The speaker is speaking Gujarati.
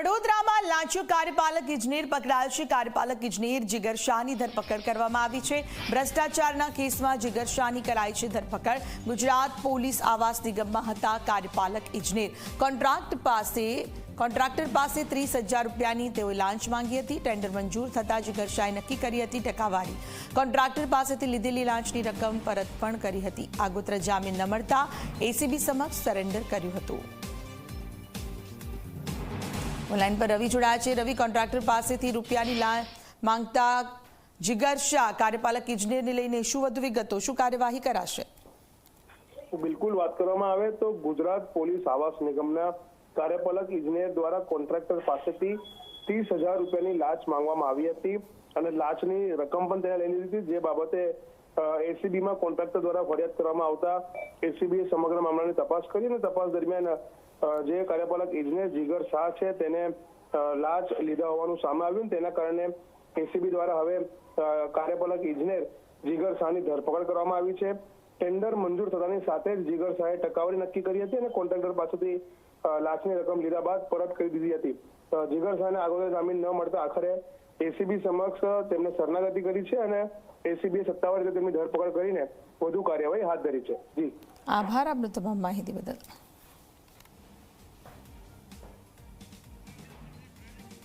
વડોદરામાં લાંચો કાર્યપાલક ઇજનેર પકડાયો છે. કાર્યપાલક ઇજનેર જીગર શાહની ધરપકડ કરવામાં આવી છે. ભ્રષ્ટાચારના કેસમાં જીગર શાહની કરાઈ છે ધરપકડ. ગુજરાત પોલીસ આવાસ નિગમમાં હતા કાર્યપાલક ઇજનેર. કોન્ટ્રાક્ટ પાસે, કોન્ટ્રાક્ટર પાસે ત્રીસ હજાર રૂપિયાની તેઓએ લાંચ માંગી હતી. ટેન્ડર મંજૂર થતાં જીગર શાહે નક્કી કરી હતી ટકાવારી કોન્ટ્રાક્ટર પાસેથી લીધેલી લાંચની રકમ પરત પણ કરી હતી. આગોતરા જામીન ન મળતા એસીબી સમક્ષ સરેન્ડર કર્યું હતું. લાઈન પર રવિ જોડાયા છે. રવિ કોન્ટ્રાક્ટર પાસેથી રૂપિયાની માંગતા જીગર શાહ કાર્યપાલક ઇજનેરને લઈને શું વધુ વિગતો? શું કાર્યવાહી કરાશે? બિલકુલ વાત કરવામાં આવે તો ગુજરાત પોલીસ આવાસ નિગમના કાર્યપાલક ઇજનેર દ્વારા કોન્ટ્રાક્ટર પાસેથી ત્રીસ હજાર રૂપિયાની લાંચ માંગવામાં આવી હતી અને લાંચની રકમ પણ તેને લઈ લીધી જે બાબતે એસીબીમાં કોન્ટ્રાક્ટર દ્વારા ફરિયાદ કરવામાં આવતા એસીબીએ સમગ્ર મામલાની તપાસ કરી અને તપાસ દરમિયાન જે કાર્યપાલક ઇજનેર જીગર શાહ છે તેને લાંચ લીધા હોવાનું સામે આવ્યું તેના કારણે એસીબી દ્વારા હવે કાર્યપાલક ઇજનેર જીગર શાહની ધરપકડ કરવામાં આવી છે. ટેન્ડર મંજૂર થતાની સાથે જ જીગર શાહે ટકાવારી નક્કી કરી હતી અને કોન્ટ્રાક્ટર પાસેથી લાચની રકમ લીધા બાદ પરત કરી દીધી હતી. જીગર શાહને આગળ જામીન ન મળતા આખરે એસીબી સમક્ષ તેમને શરણાગતિ કરી છે અને એસીબીએ સત્તાવાર રીતે તેમની ધરપકડ કરીને વધુ કાર્યવાહી હાથ ધરી છે. જી. આભાર, આપનો તમામ માહિતી બદલ.